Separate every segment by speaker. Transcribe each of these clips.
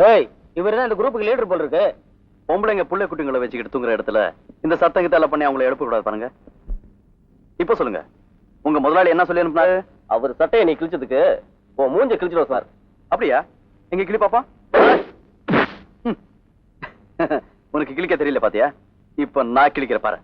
Speaker 1: ஏய் இவர் தான் இந்த குரூப்புக்கு லீடர் போல் இருக்கு.
Speaker 2: பொம்பளைங்க புள்ளை குட்டிங்களை வச்சுக்கிட்டு தூங்குற இடத்துல இந்த சத்தம் கித்தால பண்ணி அவங்கள எழுப்ப கூடாது பாருங்க. இப்ப சொல்லுங்க. உங்க முதலாளி என்ன சொல்லி அனுப்புனாரு?
Speaker 1: அவர் சட்டையை நீ கிழிச்சதுக்கு உன் மூஞ்ச கிழிச்சிடும் சார்
Speaker 2: அப்படியா? எங்க கிளி பாப்பா. உனக்கு கிளிக்க தெரியல பாத்தியா? இப்ப நான் கிளிக்கிற பாரு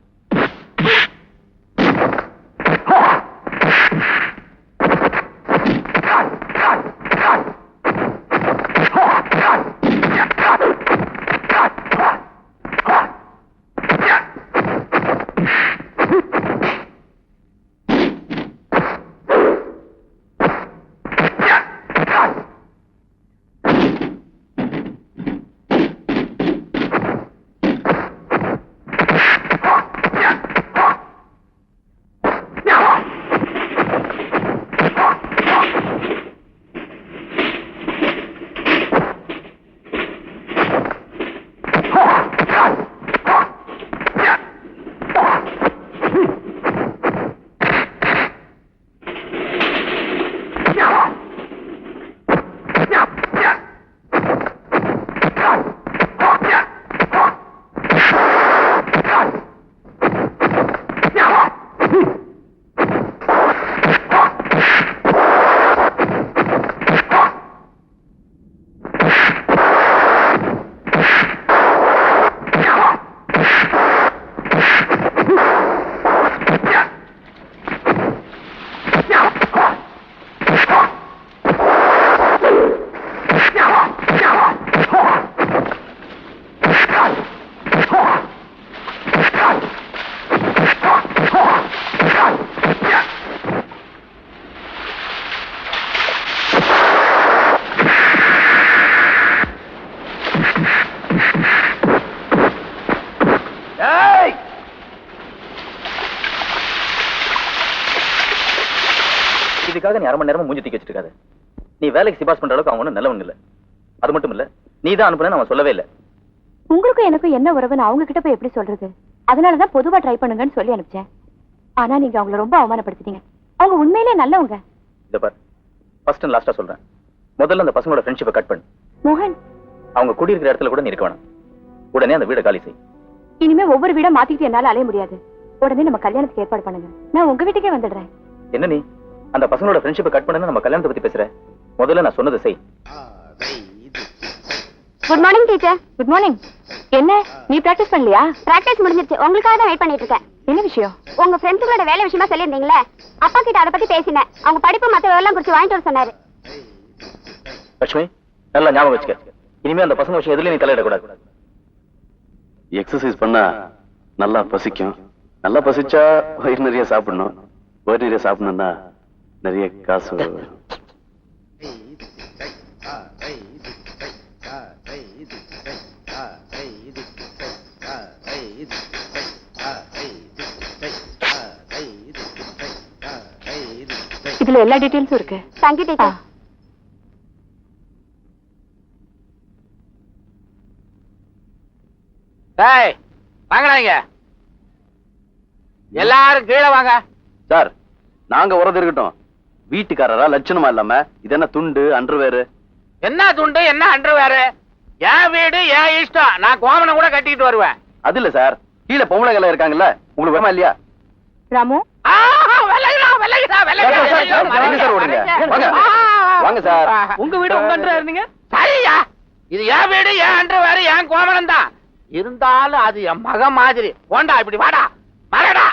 Speaker 1: இதுக்காக நீ அரை மணி நேரமா மூஞ்சி தூக்கி வச்சிட்டு இருக்காத நீ வேலைக்கு சிபாஸ் பண்ற அளவுக்கு அவங்க ஒன்றும் நல்லவன் இல்ல. அது மட்டும் இல்ல நீ தான் அனுப்புனேன்னு அவன் சொல்லவே இல்ல.
Speaker 3: உங்களுக்கும் எனக்கும் என்ன உறவுன்னு அவங்க கிட்ட போய் எப்படி சொல்றது? அதனாலதான் பொதுவா ட்ரை பண்ணுங்கன்னு சொல்லி அனுப்பிச்சேன். ஆனா நீங்க அவங்கள ரொம்ப அவமானப்படுத்திட்டீங்க. அவங்க உண்மையிலே நல்லவங்க.
Speaker 1: இத பார். ஃபர்ஸ்ட் அண்ட் லாஸ்டா சொல்றேன். முதல்ல அந்த பசங்களோட ஃப்ரெண்ட்ஷிப்பை கட் பண்ணு.
Speaker 3: மோகன்.
Speaker 1: அவங்க குடியிருக்கிற இடத்துல கூட நீ இருக்க வேணாம். உடனே அந்த வீடை காலி செய்.
Speaker 3: இனிமே ஒவ்வொரு வீடா மாத்திக்கிட்டு என்னால அலைய முடியாது. உடனே நம்ம கல்யாணத்துக்கு ஏற்பாடு பண்ணுங்க. நான் உங்க வீட்டுக்கே வந்துடுறேன்.
Speaker 1: என்ன நீ? அந்த பசங்களோட ஃப்ரெண்ட்ஷிப்பை கட் பண்ணு நம்ம கல்யாணத்தை பத்தி பேசுற. முதல்ல நான் சொன்னதை செய்.
Speaker 3: Good morning teacher good morning என்ன? நீ பிராக்டிஸ் பண்ணலையா?
Speaker 4: பிராக்டிஸ் முடிஞ்சிருச்சு. உங்களுக்காக தான் வெயிட் பண்ணிட்டு இருக்கேன்.
Speaker 3: என்ன விஷயம்?
Speaker 4: உங்க ஃப்ரெண்ட்ஸுங்களோட வேலை விஷயமா சொல்லியிருந்தீங்களே? அப்பா கிட்ட அதை பத்தி பேசினேன். அவங்க படிப்பு மத்த எல்லாம் குறிச்சு வாங்கிட்டு வர சொன்னாரு.
Speaker 1: லட்சுமி நல்லா ஞாபகம் வச்சுக்க. இனிமே அந்த பசங்க விஷயம் எதுலயும் நீ தலையிடக்கூடாது.
Speaker 2: எக்ஸசைஸ் பண்ணா நல்லா பசிக்கும். நல்லா பசிச்சா வயிறு நிறைய சாப்பிடணும். வயிறு நிறைய சாப்பிடணும்னா நிறைய காசு வரும்.
Speaker 3: இதுல எல்லா டீடைல்ஸும் இருக்கு.
Speaker 4: தேங்க்யூ
Speaker 3: ஆ.
Speaker 4: டீச்சர்
Speaker 5: டேய் வாங்கடா இங்க எல்லாரும் கீழே வாங்க.
Speaker 2: சார் நாங்க உறது இருக்கட்டும். வீட்டுக்காரரா லட்சணமா இல்லாம இது என்ன துண்டு அண்டர்வேரு
Speaker 5: என்ன துண்டு என்ன அன்று வேற என் வீடு என் இஷ்டம் நான் கோமனை கூட கட்டிக்கிட்டு வருவேன்
Speaker 2: அது இல்ல சார் கீழே பொம்பளைகள் இருக்காங்கல்ல உங்களுக்கு வேமா இல்லையா
Speaker 3: ராமு?
Speaker 2: வாங்க. சார்.
Speaker 5: உங்க வீடு உங்க அன்று இருந்தீங்க சரியா இது என் வீடு என் அன்று வேற என் கோமனம் தான் இருந்தாலும் அது என் மகன் மாதிரி போண்டா இப்படி வாடா வரடா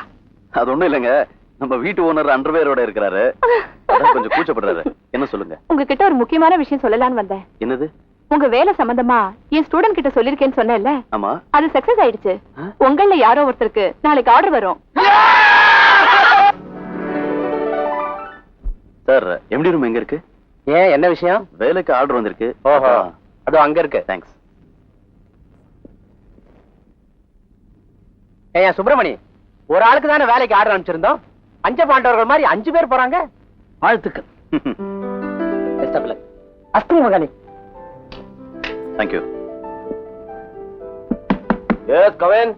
Speaker 2: அது ஒண்ணும் இல்லைங்க நம்ம வீட்டு ஓனர் அண்டர்வேரோட இருக்கிறாரு அதான் கொஞ்சம் கூச்சப்படுறாரு என்ன சொல்லுங்க?
Speaker 3: உங்ககிட்ட ஒரு முக்கியமான விஷயம் சொல்லலாம்னு வந்தேன்.
Speaker 2: என்னது?
Speaker 3: உங்க வேலை சம்பந்தமா என் ஸ்டூடெண்ட் கிட்ட சொல்லிருக்கேன்னு சொன்னேன்ல.
Speaker 2: ஆமா.
Speaker 3: அது சக்சஸ் ஆயிடுச்சு? உங்கள யாரோ ஒருத்தருக்கு நாளைக்கு ஆர்டர் வரும்.
Speaker 2: சார் எம்டி ரூம் எங்க இருக்கு?
Speaker 1: ஏன் என்ன விஷயம்?
Speaker 2: வேலைக்கு ஆர்டர் வந்திருக்கு.
Speaker 1: ஓஹோ. அதோ அங்க இருக்கு.
Speaker 2: தேங்க்ஸ்
Speaker 1: ஏன் சுப்பிரமணி ஒரு ஆளுக்கு தானே வேலைக்கு ஆர்டர் அனுப்பிச்சிருந்தோம். பஞ்ச பாண்டவர்கள் மாதிரி அஞ்சு பேர் போறாங்க. வாழ்த்துக்கள். அஸ்து மகனி
Speaker 2: தேங்க்யூ
Speaker 1: எஸ் கவன்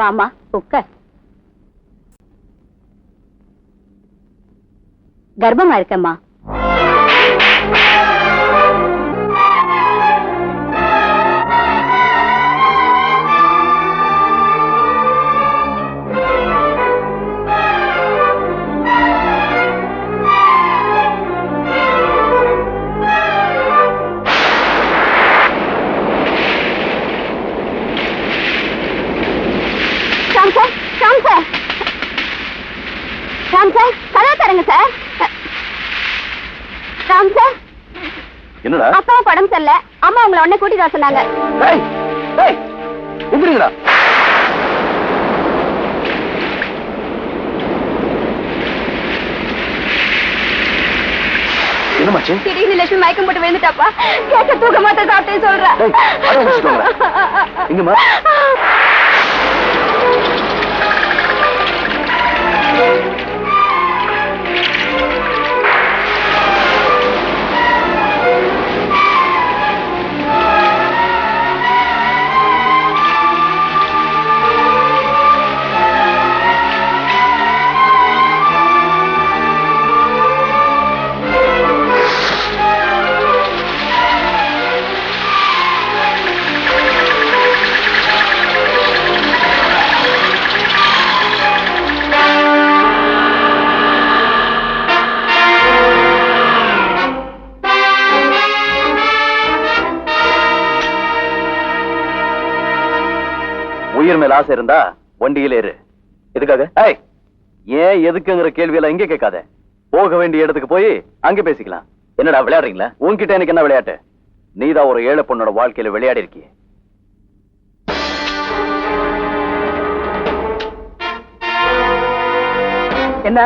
Speaker 3: வாமா உட்கார்
Speaker 4: கர்ப்பமா இருக்கேம்மா.
Speaker 2: சார்.
Speaker 4: கதவை தரங்க சார் அம்மா உங்களை உடனே கூட்டிட்டு வர மயக்கம் போட்டு விழுந்துட்டாப்பா. கேட்க தூக்கமாத்த சாப்பிட்டே சொல்றேன்
Speaker 2: இங்கம்மா. உயிர் மேல ஆசை இருந்தா வண்டியில ஏறு எதுக்காக? ஏய் ஏன் எதுக்குங்கிற கேள்வியெல்லாம் இங்க கேட்காத. போக வேண்டிய இடத்துக்கு போய் அங்க பேசிக்கலாம். என்னடா விளையாடுறீங்களா? உன்கிட்ட எனக்கு என்ன விளையாட்டு? நீதான் ஒரு ஏழை பொண்ணோட வாழ்க்கையில விளையாடி இருக்கிய.
Speaker 1: என்ன?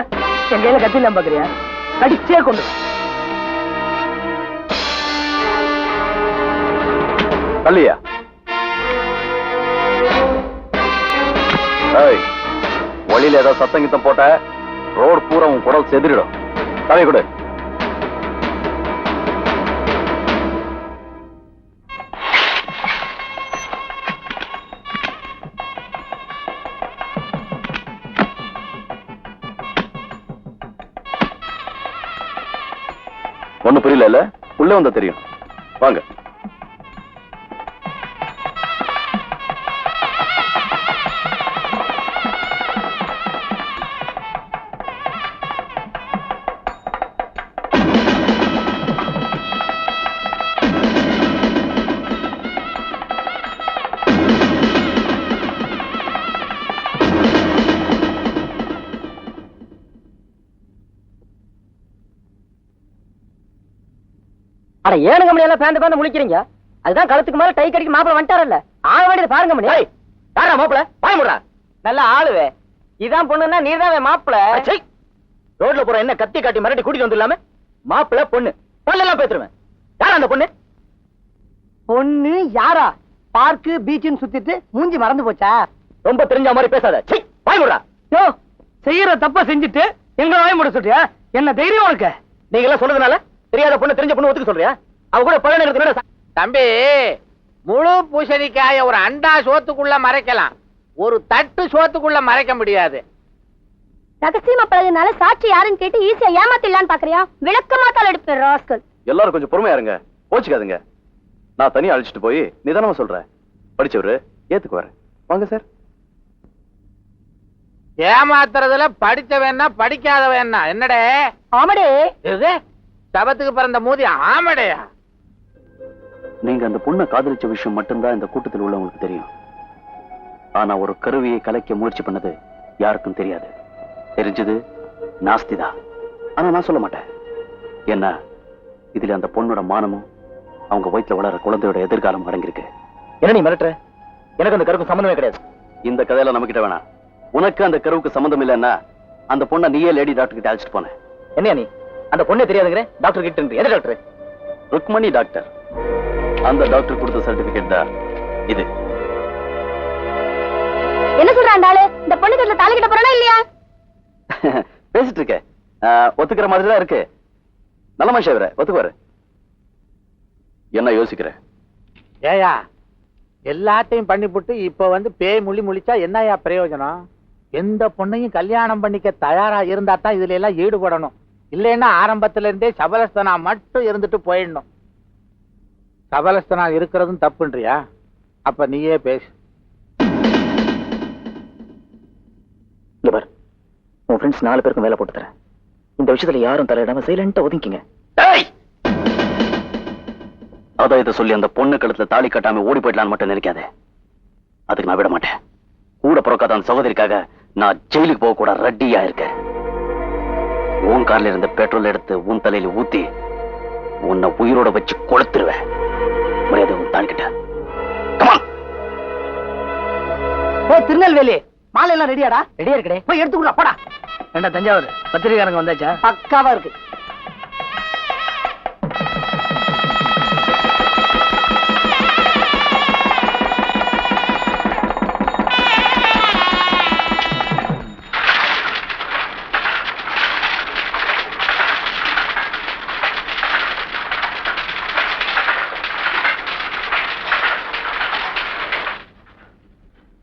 Speaker 1: என் கையில கத்தில பாக்குறியா கடிச்சே கொண்டு.
Speaker 2: தள்ளியா? வழியில ஏதோ சத்தம் கித்தம் போட்ட ரோடு பூரா உன் குடல் செதிரிடும். தலை கொடு. ஒண்ணு புரியல உள்ள வந்தா தெரியும். வாங்க.
Speaker 1: அட ஏனுங்க மணி எல்லாம் பேந்த பேந்த முழிக்கிறீங்க? அதுதான் கழுத்துக்கு மேல டை கடிக்கு மாப்பிள வந்துட்டாரல்ல. ஆக வேண்டியது பாருங்க மணி. யாரா மாப்பிள பாய் முடா நல்ல ஆளுவே. இதான் பொண்ணுன்னா நீதான் மாப்பிள ரோட்ல போற என்ன கத்தி காட்டி மிரட்டி கூட்டிட்டு வந்துடலாமே? மாப்பிள பொண்ணு. பொண்ணெல்லாம் பேத்துருவேன். யாரா அந்த பொண்ணு? பொண்ணு யாரா? பார்க்கு பீச்சுன்னு சுத்திட்டு மூஞ்சி மறந்து போச்சா? ரொம்ப தெரிஞ்ச மாதிரி பேசாத. சீ பாய் முடா யோ செய்யற தப்ப செஞ்சுட்டு எங்க வாய் முட சொல்றியா? என்ன தைரியம் உனக்கு நீங்க எல்லாம் சொன்னதுனால தெரியாத பொண்ணு தெரிஞ்ச பொண்ணு ஒத்துக்க சொல்றியா? அவ கூட பழ நேரத்துல
Speaker 5: தம்பி முழு பூசணிக்காய ஒரு அண்டா சோத்துக்குள்ள மறைக்கலாம். ஒரு தட்டு சோத்துக்குள்ள மறைக்க முடியாது.
Speaker 4: ரகசியமா பழகுனால சாட்சி யாருன்னு கேட்டு ஈஸியா ஏமாத்திடலான்னு பாக்குறியா? விளக்கமா தாள் எடுப்பேன் ராஸ்கல்.
Speaker 2: எல்லாரும் கொஞ்சம் பொறுமையா இருங்க. கோச்சுக்காதுங்க. நான் தனியா அழைச்சிட்டு போய் நிதானமா சொல்றேன். படிச்சவரு ஏத்துக்குவாரு வாங்க சார்.
Speaker 5: ஏமாத்துறதுல படிச்சவன்னா படிக்காதவன்னா என்னடே?
Speaker 1: ஆமடே.
Speaker 5: சபத்துக்கு பிறந்த மூதி ஆமடையா?
Speaker 2: நீங்க அந்த பொண்ணை காதலிச்ச விஷயம் மட்டும்தான் இந்த கூட்டத்தில் உள்ளவங்களுக்கு தெரியும். ஆனா ஒரு கருவியை கலைக்க முயற்சி பண்ணது யாருக்கும் தெரியாது. தெரிஞ்சது நாஸ்திதா. ஆனா நான் சொல்ல மாட்டேன். என்ன இதுல அந்த பொண்ணோட மானமும் அவங்க வயித்துல வளர குழந்தையோட எதிர்காலம் அடங்கியிருக்கு.
Speaker 1: என்ன நீ மிரட்டுற? எனக்கு அந்த கருப்பு சம்பந்தமே கிடையாது.
Speaker 2: இந்த கதையில நம்ம கிட்ட வேணாம். உனக்கு அந்த கருவுக்கு சம்மந்தம் இல்லைன்னா அந்த பொண்ணை நீயே லேடி டாக்டர் கிட்ட அழைச்சிட்டு போனேன்.
Speaker 1: என்னையா நீ? அந்த பொண்ணே தெரியாதுங்கிற? டாக்டர் கிட்ட எந்த டாக்டர்?
Speaker 2: ருக்மணி டாக்டர். அந்த டாக்டர் கொடுத்த சர்டிபிகேட் தான் இது.
Speaker 4: என்ன சொல்றான் அந்த ஆளு? இந்த பொண்ணு கட்டில தாலி கிட்ட போறானா இல்லையா?
Speaker 2: பேசிட்டு இருக்க ஒத்துக்கிற மாதிரி தான் இருக்கு. நல்ல மனுஷன் இவரு. ஒத்துக்குவாரு. என்ன யோசிக்கிற?
Speaker 5: ஏயா எல்லாத்தையும் பண்ணிப்புட்டு இப்ப வந்து பேய் முழி முழிச்சா என்னயா பிரயோஜனம்? எந்த பொண்ணையும் கல்யாணம் பண்ணிக்க தயாரா இருந்தா தான் இதுல எல்லாம் ஈடுபடணும். இல்லைன்னா ஆரம்பத்துல இருந்தே சபலஸ்தனா மட்டும் இருந்துட்டு போயிடணும். சபலஸ்தனா இருக்கிறதும் தப்புன்றியா? அப்ப நீயே பேசு.
Speaker 1: உன் ஃப்ரெண்ட்ஸ் நாலு பேருக்கும் வேலை போட்டு தரேன். இந்த விஷயத்துல யாரும் தலையிடாம சைலண்டா ஒதுங்கிங்க
Speaker 2: அதான் இதை சொல்லி அந்த பொண்ணு கழுத்துல தாலி கட்டாம ஓடி போயிடலான்னு மட்டும் நினைக்காத. அதுக்கு நான் விட மாட்டேன். கூட பிறக்காத அந்த சகோதரிக்காக நான் ஜெயிலுக்கு போக கூட ரெட்டியா இருக்கேன். உன் கார்ல இருந்த பெட்ரோல் எடுத்து உன் தலையில ஊத்தி உன்னை உயிரோட வச்சு கொளுத்துருவேன். மரியாதை கமான்
Speaker 6: ஏய் திருநெல்வேலி. மாலை எல்லாம் ரெடியாடா ரெடியா இருக்கடே. போய் எடுத்துக்கூட போடா. ஏண்டா தஞ்சாவூர்? பத்திரிகாரங்க வந்தாச்சா? பக்காவா இருக்கு.